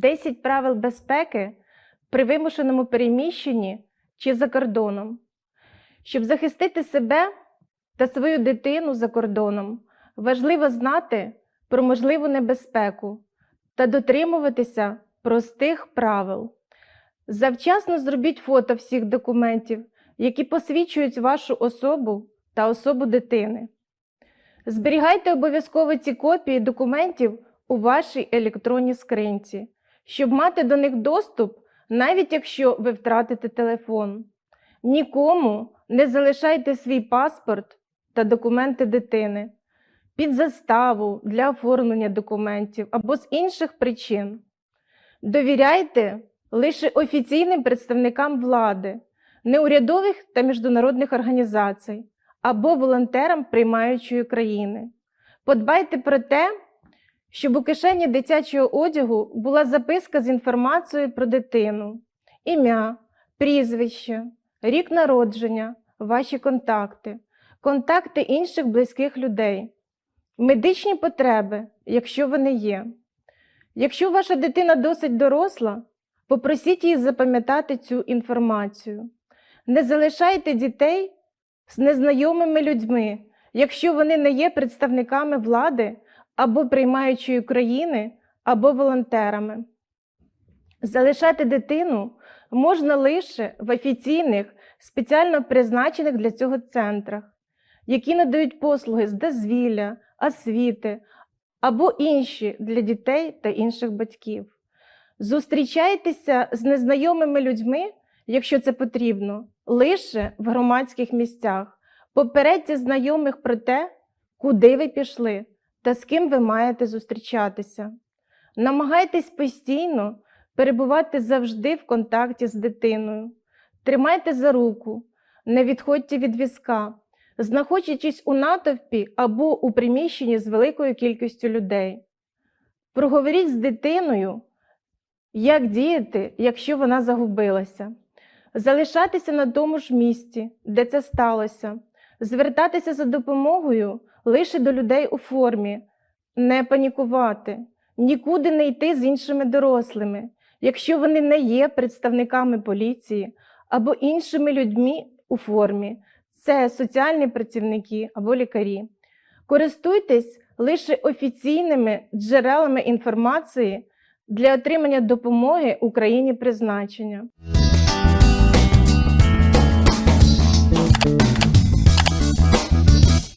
10 правил безпеки при вимушеному переміщенні чи за кордоном. Щоб захистити себе та свою дитину за кордоном, важливо знати про можливу небезпеку та дотримуватися простих правил. Завчасно зробіть фото всіх документів, які посвідчують вашу особу та особу дитини. Зберігайте обов'язково ці копії документів у вашій електронній скринці, щоб мати до них доступ, навіть якщо ви втратите телефон. Нікому не залишайте свій паспорт та документи дитини під заставу для оформлення документів або з інших причин. Довіряйте лише офіційним представникам влади, неурядових та міжнародних організацій або волонтерам приймаючої країни. Подбайте про те, щоб у кишені дитячого одягу була записка з інформацією про дитину, ім'я, прізвище, рік народження, ваші контакти, контакти інших близьких людей, медичні потреби, якщо вони є. Якщо ваша дитина досить доросла, попросіть її запам'ятати цю інформацію. Не залишайте дітей з незнайомими людьми, якщо вони не є представниками влади або приймаючої країни, або волонтерами. Залишати дитину можна лише в офіційних, спеціально призначених для цього центрах, які надають послуги з дозвілля, освіти або інші для дітей та інших батьків. Зустрічайтеся з незнайомими людьми, якщо це потрібно, лише в громадських місцях. Попередьте знайомих про те, куди ви пішли та з ким ви маєте зустрічатися. Намагайтесь постійно перебувати завжди в контакті з дитиною. Тримайте за руку, не відходьте від візка, знаходячись у натовпі або у приміщенні з великою кількістю людей. Проговоріть з дитиною, як діяти, якщо вона загубилася, залишатися на тому ж місці, де це сталося, звертатися за допомогою лише до людей у формі, не панікувати, нікуди не йти з іншими дорослими, якщо вони не є представниками поліції або іншими людьми у формі, це соціальні працівники або лікарі. Користуйтесь лише офіційними джерелами інформації для отримання допомоги Україні призначення.